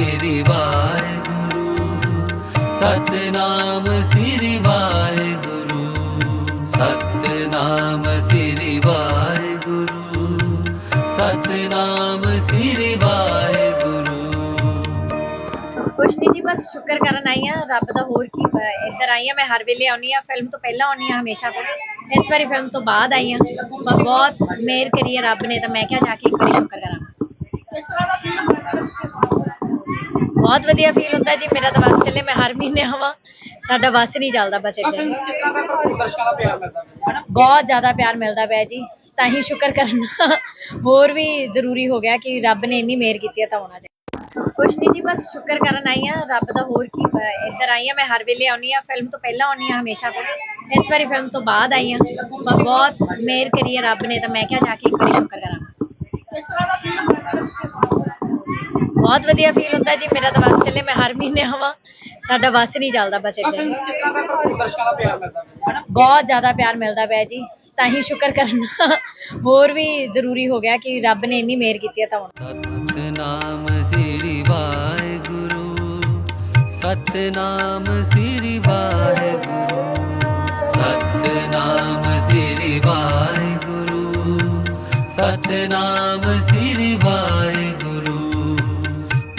ਸ੍ਰੀ ਵਾਹਿਗੁਰੂ, ਸਤਨਾਮ ਸ੍ਰੀ ਵਾਹਿਗੁਰੂ, ਸਤਨਾਮ ਸ੍ਰੀ ਵਾਹਿਗੁਰੂ, ਸਤਨਾਮ ਸ੍ਰੀ ਵਾਹਿਗੁਰੂ। ਕੁਛ ਨਹੀਂ ਜੀ, ਬਸ ਸ਼ੁਕਰ ਕਰਨ ਆਈ ਆ, ਰੱਬ ਦਾ ਹੋਰ ਕੀ ਇੱਧਰ ਆਈ ਆ, ਮੈਂ ਹਰ ਵੇਲੇ ਆਉਣੀ ਆ, ਫਿਲਮ ਤੋਂ ਪਹਿਲਾਂ ਆਉਣੀ ਆ ਹਮੇਸ਼ਾ ਤੋਂ। ਇਸ ਵਾਰੀ ਫਿਲਮ ਤੋਂ ਬਾਅਦ ਆਈ ਆ। ਬ- ਬਹੁਤ ਮਿਹਰ ਕਰੀ ਆ ਰੱਬ ਨੇ, ਤਾਂ ਮੈਂ ਕਿਹਾ ਜਾ ਕੇ ਇੱਕ ਵਾਰੀ ਸ਼ੁਕਰ ਕਰਾਂ। ਬਹੁਤ ਵਧੀਆ ਫੀਲ ਹੁੰਦਾ ਜੀ। ਮੇਰਾ ਤਾਂ ਬਸ ਚੱਲੇ ਮੈਂ ਹਰ ਮਹੀਨੇ ਆਵਾਂ। ਸਾਡਾ ਬਸ ਨਹੀਂ ਚੱਲਦਾ ਬਸ ਇੱਦਾਂ ਹੀ। ਕਿਸ ਤਰ੍ਹਾਂ ਦਾ ਤੁਹਾਨੂੰ ਦਰਸ਼ਕਾਂ ਦਾ ਪਿਆਰ ਮਿਲਦਾ? ਹੈ ਨਾ ਬਹੁਤ ਜ਼ਿਆਦਾ ਪਿਆਰ ਮਿਲਦਾ ਪਿਆ ਜੀ। ਤਾਂ ਹੀ ਸ਼ੁਕਰ ਕਰਨਾ। ਹੋਰ ਵੀ ਜ਼ਰੂਰੀ ਹੋ ਗਿਆ ਕਿ ਰੱਬ ਨੇ ਇੰਨੀ ਮਿਹਰ ਕੀਤੀ ਹੈ ਤਾਂ ਹੋਣਾ ਚਾਹੀਦਾ। ਕੁਛ ਨਹੀਂ ਜੀ ਬਸ ਸ਼ੁਕਰ ਕਰਨ ਆਈ ਆ ਰੱਬ ਦਾ ਹੋਰ ਕੀ ਇੱਧਰ ਆਈ ਆ ਮੈਂ ਹਰ ਵੇਲੇ ਆਉਣੀ ਆ ਫਿਲਮ ਤੋਂ ਪਹਿਲਾਂ ਆਉਣੀ ਆ ਹਮੇਸ਼ਾ ਤੋਂ। ਇਸ ਵਾਰੀ ਫਿਲਮ ਤੋਂ ਬਾਅਦ ਆਈ ਆ ਬਹੁਤ ਮਿਹਰ ਕਰੀ ਆ ਰੱਬ ਨੇ। ਤਾਂ ਮੈਂ ਕਿਹਾ ਜਾ ਕੇ ਇੱਕ ਵਾਰੀ ਸ਼ੁਕਰ ਕਰਾਂ ਕਿਸ ਤਰ੍ਹਾਂ ਦਾ ਫੀਲ ਹੁੰਦਾ ਹੈ ਬਹੁਤ ਵਧੀਆ ਫੀਲ ਹੁੰਦਾ ਜੀ ਮੇਰਾ ਤਾਂ ਬਸ ਚੱਲੇ ਮੈਂ ਹਰ ਮਹੀਨੇ ਆਵਾਂ। ਸਾਡਾ ਬਸ ਨਹੀਂ ਚੱਲਦਾ ਬਸ ਇੱਦਾਂ ਹੀ। ਕਿਸ ਤਰ੍ਹਾਂ ਦਾ ਤੁਹਾਨੂੰ ਦਰਸ਼ਕਾਂ ਦਾ ਪਿਆਰ ਮਿਲਦਾ ਹੈ ਨਾ ਬਹੁਤ ਜ਼ਿਆਦਾ ਪਿਆਰ ਮਿਲਦਾ ਪਿਆ ਜੀ ਤਾਂ ਹੀ ਸ਼ੁਕਰ ਕਰਨਾ। ਹੋਰ ਵੀ ਜ਼ਰੂਰੀ ਹੋ ਗਿਆ ਕਿ ਰੱਬ ਨੇ ਇੰਨੀ ਮਿਹਰ ਕੀਤੀ ਹੈ ਤਾਂ ਹੋਣਾ। ਸਤਨਾਮ ਸ੍ਰੀ ਵਾਹਿਗੁਰੂ ਸਤਨਾਮ ਸ੍ਰੀ ਵਾਹਿਗੁਰੂ ਸਤਨਾਮ ਸ੍ਰੀ ਵਾਹਿਗੁਰੂ ਸਤਨਾਮ